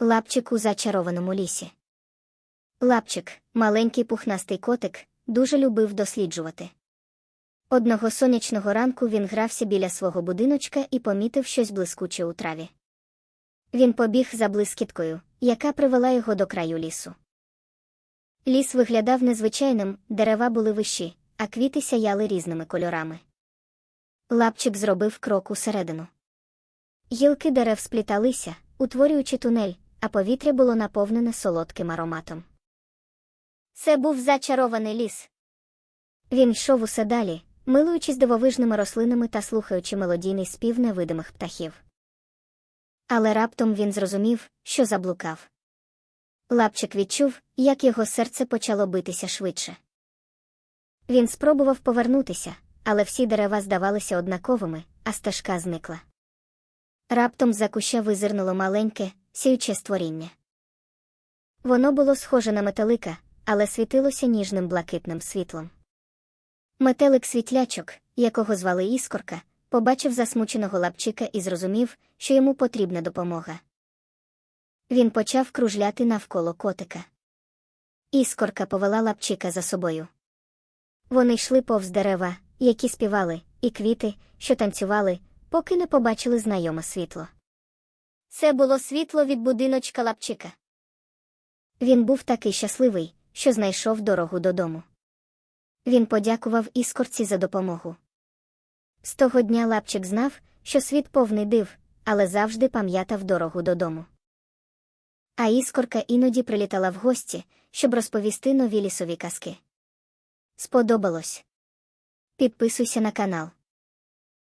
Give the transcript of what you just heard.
Лапчик у зачарованому лісі. Лапчик, маленький пухнастий котик, дуже любив досліджувати. Одного сонячного ранку він грався біля свого будиночка і помітив щось блискуче у траві. Він побіг за блискіткою, яка привела його до краю лісу. Ліс виглядав незвичайним, дерева були вищі, а квіти сяяли різними кольорами. Лапчик зробив крок усередину. Гілки дерев спліталися, утворюючи тунель, а повітря було наповнене солодким ароматом. Це був зачарований ліс. Він йшов усе далі, милуючись дивовижними рослинами та слухаючи мелодійний спів невидимих птахів. Але раптом він зрозумів, що заблукав. Лапчик відчув, як його серце почало битися швидше. Він спробував повернутися, але всі дерева здавалися однаковими, а стежка зникла. Раптом за куща визирнуло маленьке, сіюче створіння. Воно було схоже на метелика, але світилося ніжним блакитним світлом. Метелик світлячок, якого звали Іскорка, побачив засмученого лапчика і зрозумів, що йому потрібна допомога. Він почав кружляти навколо котика. Іскорка повела лапчика за собою. Вони йшли повз дерева, які співали, і квіти, що танцювали, поки не побачили знайоме світло. Це було світло від будиночка лапчика. Він був такий щасливий, що знайшов дорогу додому. Він подякував іскорці за допомогу. З того дня лапчик знав, що світ повний див, але завжди пам'ятав дорогу додому. А іскорка іноді прилітала в гості, щоб розповісти нові лісові казки. Сподобалось? Підписуйся на канал.